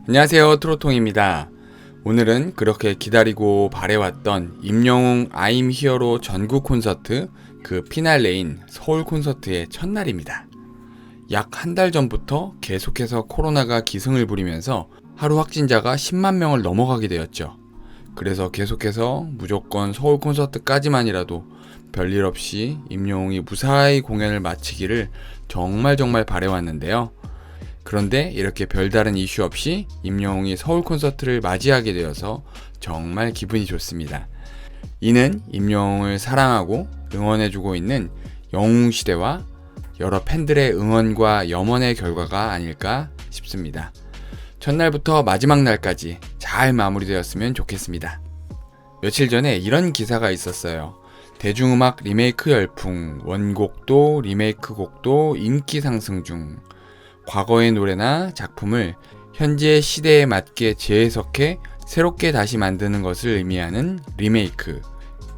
안녕하세요 트로통입니다. 오늘은 그렇게 기다리고 바래왔던 임영웅 아임 히어로 전국 콘서트 그 피날레인 서울 콘서트의 첫날입니다. 약 한 달 전부터 계속해서 코로나가 기승을 부리면서 하루 확진자가 10만 명을 넘어가게 되었죠. 그래서 계속해서 무조건 서울 콘서트까지만이라도 별일 없이 임영웅이 무사히 공연을 마치기를 정말 정말 바래왔는데요. 그런데 이렇게 별다른 이슈 없이 임영웅이 서울 콘서트를 맞이하게 되어서 정말 기분이 좋습니다. 이는 임영웅을 사랑하고 응원해주고 있는 영웅시대와 여러 팬들의 응원과 염원의 결과가 아닐까 싶습니다. 첫날부터 마지막 날까지 잘 마무리되었으면 좋겠습니다. 며칠 전에 이런 기사가 있었어요. 대중음악 리메이크 열풍, 원곡도 리메이크 곡도 인기 상승 중. 과거의 노래나 작품을 현재의 시대에 맞게 재해석해 새롭게 다시 만드는 것을 의미하는 리메이크.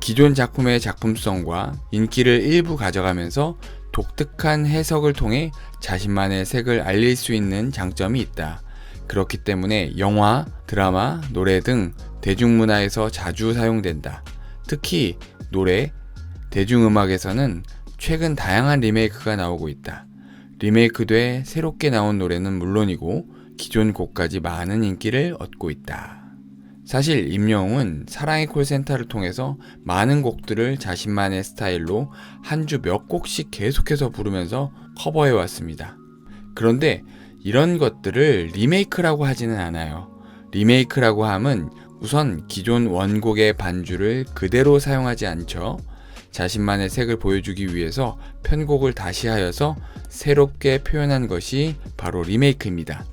기존 작품의 작품성과 인기를 일부 가져가면서 독특한 해석을 통해 자신만의 색을 알릴 수 있는 장점이 있다. 그렇기 때문에 영화, 드라마, 노래 등 대중문화에서 자주 사용된다. 특히 노래, 대중음악에서는 최근 다양한 리메이크가 나오고 있다. 리메이크돼 새롭게 나온 노래는 물론이고 기존 곡까지 많은 인기를 얻고 있다. 사실 임영웅은 사랑의 콜센터를 통해서 많은 곡들을 자신만의 스타일로 한 주 몇 곡씩 계속해서 부르면서 커버해 왔습니다. 그런데 이런 것들을 리메이크라고 하지는 않아요. 리메이크라고 함은 우선 기존 원곡의 반주를 그대로 사용하지 않죠. 자신만의 색을 보여주기 위해서 편곡을 다시 하여서 새롭게 표현한 것이 바로 리메이크입니다.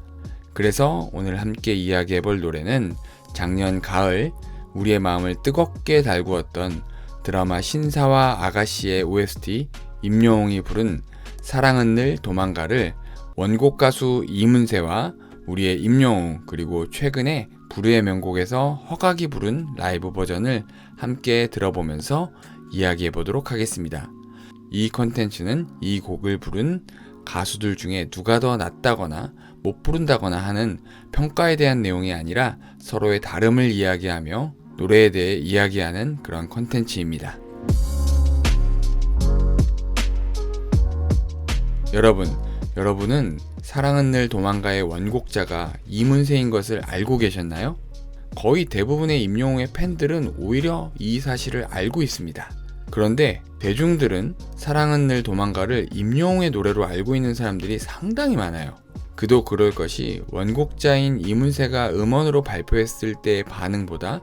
그래서 오늘 함께 이야기해 볼 노래는 작년 가을 우리의 마음을 뜨겁게 달구었던 드라마 신사와 아가씨의 OST 임영웅이 부른 사랑은 늘 도망가를 원곡 가수 이문세와 우리의 임영웅 그리고 최근에 부르의 명곡에서 허각이 부른 라이브 버전을 함께 들어보면서 이야기해 보도록 하겠습니다. 이 컨텐츠는 이 곡을 부른 가수들 중에 누가 더 낫다거나 못 부른다거나 하는 평가에 대한 내용이 아니라 서로의 다름을 이야기하며 노래에 대해 이야기하는 그런 컨텐츠입니다. 여러분, 여러분은 사랑은 늘 도망가의 원곡자가 이문세인 것을 알고 계셨나요? 거의 대부분의 임영웅의 팬들은 오히려 이 사실을 알고 있습니다. 그런데 대중들은 사랑은 늘 도망가를 임영웅의 노래로 알고 있는 사람들이 상당히 많아요. 그도 그럴 것이 원곡자인 이문세가 음원으로 발표했을 때의 반응보다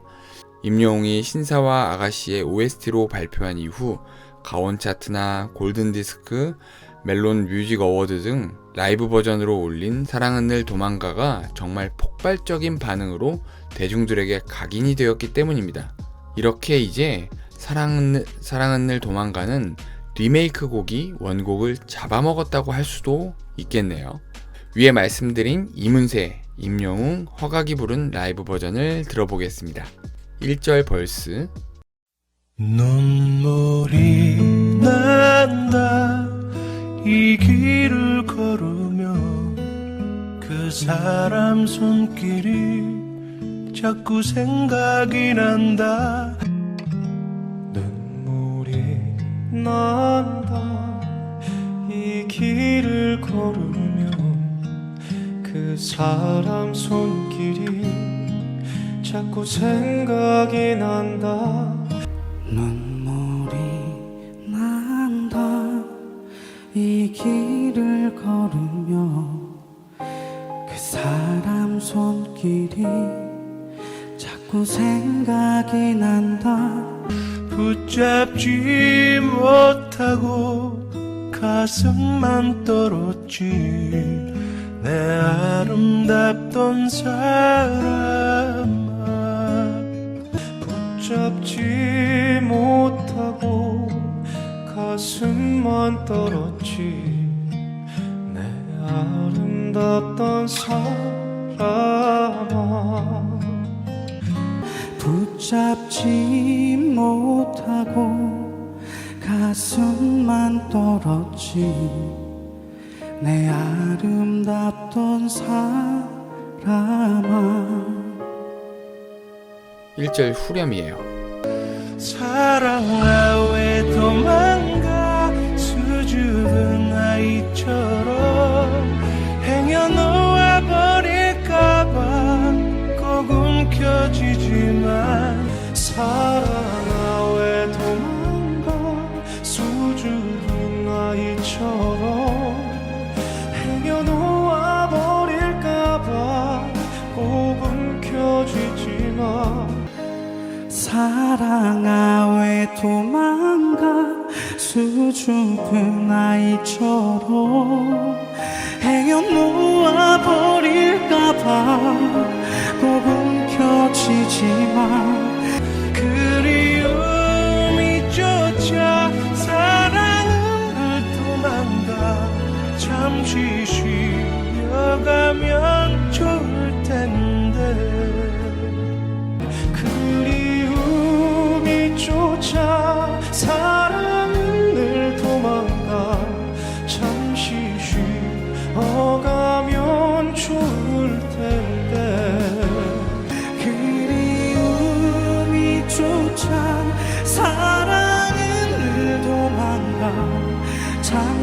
임영웅이 신사와 아가씨의 OST로 발표한 이후 가온 차트나 골든 디스크, 멜론 뮤직 어워드 등 라이브 버전으로 올린 사랑은 늘 도망가가 정말 폭발적인 반응으로 대중들에게 각인이 되었기 때문입니다. 이렇게 이제 사랑은, 사랑은 늘 도망가는 리메이크 곡이 원곡을 잡아먹었다고 할 수도 있겠네요. 위에 말씀드린 이문세, 임영웅, 허각이 부른 라이브 버전을 들어보겠습니다. 1절 벌스 눈물이 난다 이 길을 걸으며 그 사람 손길이 자꾸 생각이 난다 난다. 이 길을 걸으며 그 사람 손길이 자꾸 생각이 난다 사람아 붙잡지 못하고 가슴만 떨었지. 내 아름답던 사람아. 붙잡지 못하고 가슴만 떨었지. 내 아름답던 사람 아 감아 1절 후렴이에요. 사랑아 왜도 수줍은 아이처럼 행여 놓아버릴까봐 꼭 움켜쥐지만 그리움이 쫓아 사랑을 도망가 잠시 쉬어가면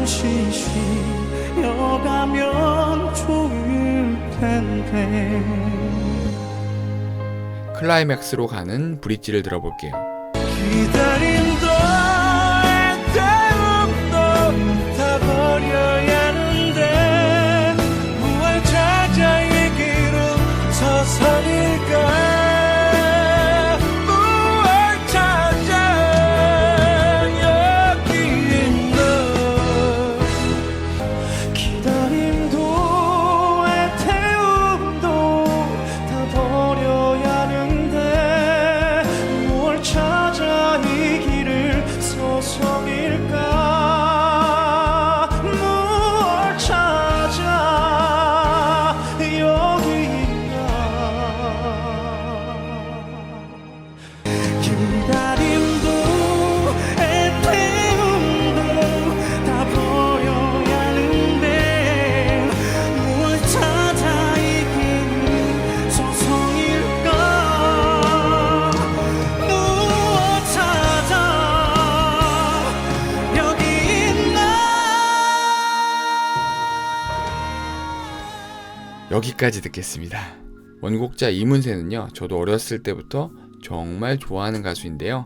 잠시 쉬어가면 좋을 텐데 클라이맥스로 가는 브릿지를 들어볼게요. 기다림 여기까지 듣겠습니다. 원곡자 이문세는요, 저도 어렸을 때부터 정말 좋아하는 가수인데요.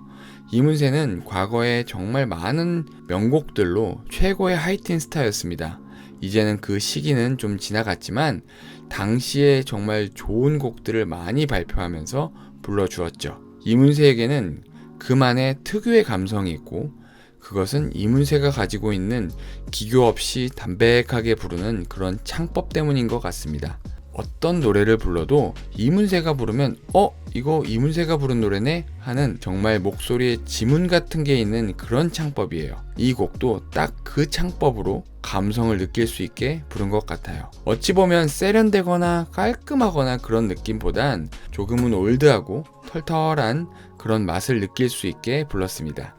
이문세는 과거에 정말 많은 명곡들로 최고의 하이틴 스타였습니다. 이제는 그 시기는 좀 지나갔지만, 당시에 정말 좋은 곡들을 많이 발표하면서 불러주었죠. 이문세에게는 그만의 특유의 감성이 있고, 그것은 이문세가 가지고 있는 기교 없이 담백하게 부르는 그런 창법 때문인 것 같습니다. 어떤 노래를 불러도 이문세가 부르면 어 이거 이문세가 부른 노래네 하는 정말 목소리에 지문 같은 게 있는 그런 창법이에요. 이 곡도 딱 그 창법으로 감성을 느낄 수 있게 부른 것 같아요. 어찌 보면 세련되거나 깔끔하거나 그런 느낌보단 조금은 올드하고 털털한 그런 맛을 느낄 수 있게 불렀습니다.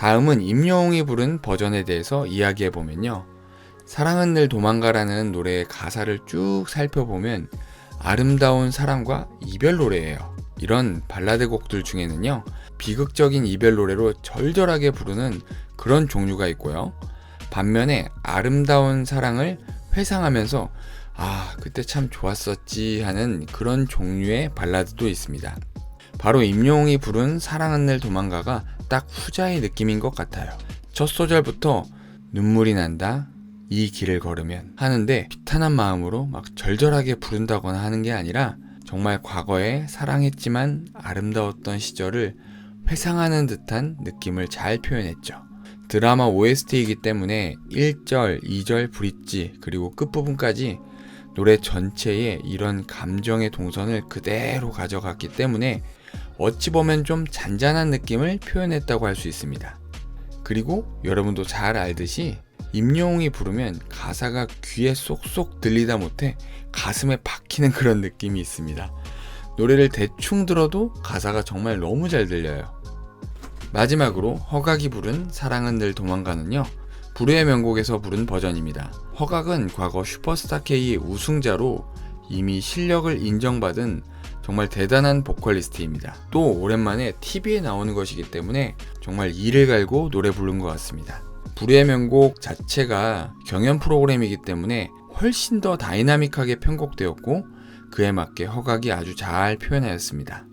다음은 임영웅이 부른 버전에 대해서 이야기해 보면요. 사랑은 늘 도망가라는 노래의 가사를 쭉 살펴보면 아름다운 사랑과 이별 노래예요. 이런 발라드 곡들 중에는요. 비극적인 이별 노래로 절절하게 부르는 그런 종류가 있고요. 반면에 아름다운 사랑을 회상하면서 아, 그때 참 좋았었지 하는 그런 종류의 발라드도 있습니다. 바로 임영웅이 부른 사랑은 늘 도망가가 딱 후자의 느낌인 것 같아요. 첫 소절부터 눈물이 난다, 이 길을 걸으면 하는데 비탄한 마음으로 막 절절하게 부른다거나 하는 게 아니라 정말 과거에 사랑했지만 아름다웠던 시절을 회상하는 듯한 느낌을 잘 표현했죠. 드라마 OST이기 때문에 1절, 2절 브릿지 그리고 끝부분까지 노래 전체에 이런 감정의 동선을 그대로 가져갔기 때문에 어찌 보면 좀 잔잔한 느낌을 표현했다고 할 수 있습니다. 그리고 여러분도 잘 알듯이 임영웅이 부르면 가사가 귀에 쏙쏙 들리다 못해 가슴에 박히는 그런 느낌이 있습니다. 노래를 대충 들어도 가사가 정말 너무 잘 들려요. 마지막으로 허각이 부른 사랑은 늘 도망가는요. 불후의 명곡에서 부른 버전입니다. 허각은 과거 슈퍼스타 K의 우승자로 이미 실력을 인정받은 정말 대단한 보컬리스트입니다. 또 오랜만에 TV에 나오는 것이기 때문에 정말 이를 갈고 노래 부른 것 같습니다. 불의 명곡 자체가 경연 프로그램이기 때문에 훨씬 더 다이나믹하게 편곡되었고 그에 맞게 허각이 아주 잘 표현하였습니다.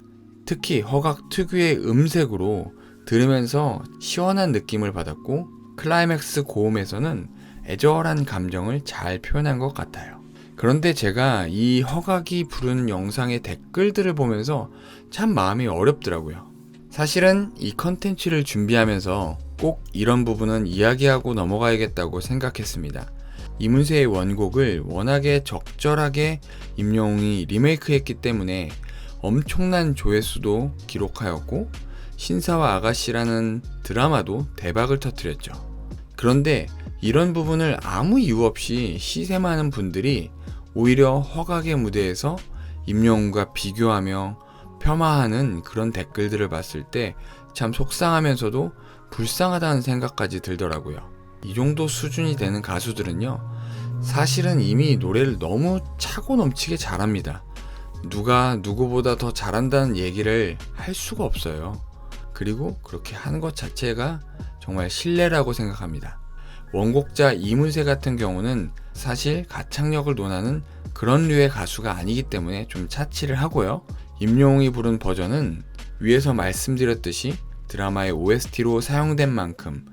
특히 허각 특유의 음색으로 들으면서 시원한 느낌을 받았고 클라이맥스 고음에서는 애절한 감정을 잘 표현한 것 같아요. 그런데 제가 이 허각이 부른 영상의 댓글들을 보면서 참 마음이 어렵더라고요. 사실은 이 컨텐츠를 준비하면서 꼭 이런 부분은 이야기하고 넘어가야겠다고 생각했습니다. 이문세의 원곡을 워낙에 적절하게 임영웅이 리메이크했기 때문에 엄청난 조회수도 기록하였고 신사와 아가씨라는 드라마도 대박을 터뜨렸죠. 그런데 이런 부분을 아무 이유 없이 시샘하는 분들이 오히려 허각의 무대에서 임영웅과 비교하며 폄하하는 그런 댓글들을 봤을 때 참 속상하면서도 불쌍하다는 생각까지 들더라고요. 이 정도 수준이 되는 가수들은요, 사실은 이미 노래를 너무 차고 넘치게 잘합니다. 누가 누구보다 더 잘한다는 얘기를 할 수가 없어요. 그리고 그렇게 하는 것 자체가 정말 신뢰라고 생각합니다. 원곡자 이문세 같은 경우는 사실 가창력을 논하는 그런 류의 가수가 아니기 때문에 좀 차치를 하고요. 임영웅이 부른 버전은 위에서 말씀드렸듯이 드라마의 OST로 사용된 만큼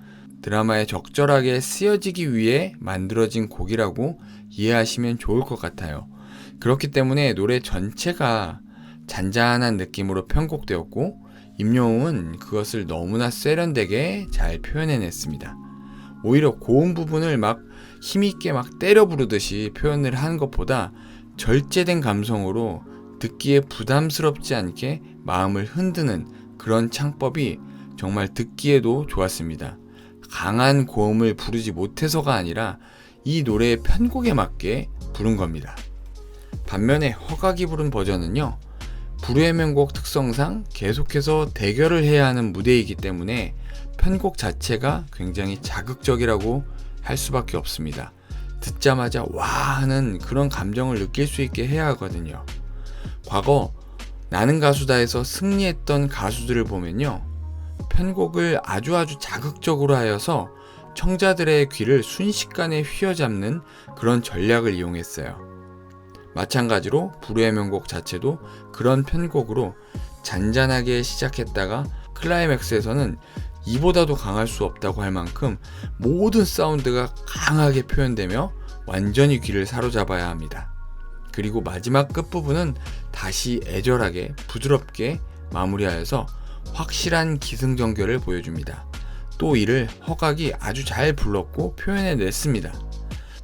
드라마에 적절하게 쓰여지기 위해 만들어진 곡이라고 이해하시면 좋을 것 같아요. 그렇기 때문에 노래 전체가 잔잔한 느낌으로 편곡되었고 임영웅은 그것을 너무나 세련되게 잘 표현해냈습니다. 오히려 고음 부분을 막 힘있게 막 때려 부르듯이 표현을 하는 것보다 절제된 감성으로 듣기에 부담스럽지 않게 마음을 흔드는 그런 창법이 정말 듣기에도 좋았습니다. 강한 고음을 부르지 못해서가 아니라 이 노래의 편곡에 맞게 부른 겁니다. 반면에 허각이 부른 버전은요, 불후의 명곡 특성상 계속해서 대결을 해야 하는 무대이기 때문에 편곡 자체가 굉장히 자극적이라고 할 수밖에 없습니다. 듣자마자 와 하는 그런 감정을 느낄 수 있게 해야 하거든요. 과거 나는 가수다에서 승리했던 가수들을 보면요. 편곡을 아주 아주 자극적으로 하여서 청자들의 귀를 순식간에 휘어잡는 그런 전략을 이용했어요. 마찬가지로 불후의 명곡 자체도 그런 편곡으로 잔잔하게 시작했다가 클라이맥스에서는 이보다도 강할 수 없다고 할 만큼 모든 사운드가 강하게 표현되며 완전히 귀를 사로잡아야 합니다. 그리고 마지막 끝부분은 다시 애절하게 부드럽게 마무리하여서 확실한 기승전결을 보여줍니다. 또 이를 허각이 아주 잘 불렀고 표현해냈습니다.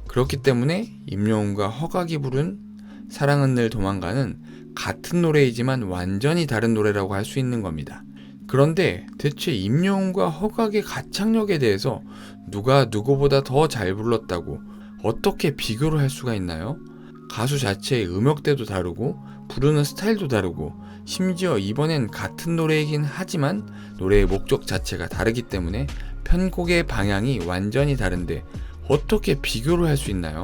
그렇기 때문에 임영웅과 허각이 부른 사랑은 늘 도망가는 같은 노래이지만 완전히 다른 노래라고 할 수 있는 겁니다. 그런데 대체 임영웅과 허각의 가창력에 대해서 누가 누구보다 더 잘 불렀다고 어떻게 비교를 할 수가 있나요? 가수 자체의 음역대도 다르고 부르는 스타일도 다르고 심지어 이번엔 같은 노래이긴 하지만 노래의 목적 자체가 다르기 때문에 편곡의 방향이 완전히 다른데 어떻게 비교를 할 수 있나요?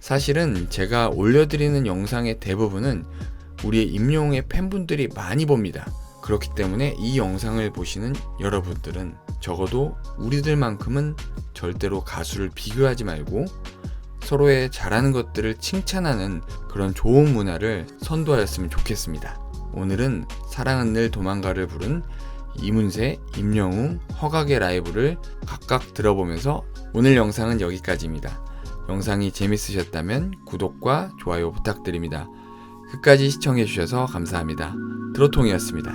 사실은 제가 올려드리는 영상의 대부분은 우리의 임영웅의 팬분들이 많이 봅니다. 그렇기 때문에 이 영상을 보시는 여러분들은 적어도 우리들만큼은 절대로 가수를 비교하지 말고 서로의 잘하는 것들을 칭찬하는 그런 좋은 문화를 선도하였으면 좋겠습니다. 오늘은 사랑은 늘 도망가를 부른 이문세, 임영웅, 허각의 라이브를 각각 들어보면서 오늘 영상은 여기까지입니다. 영상이 재밌으셨다면 구독과 좋아요 부탁드립니다. 끝까지 시청해주셔서 감사합니다. 드로통이었습니다.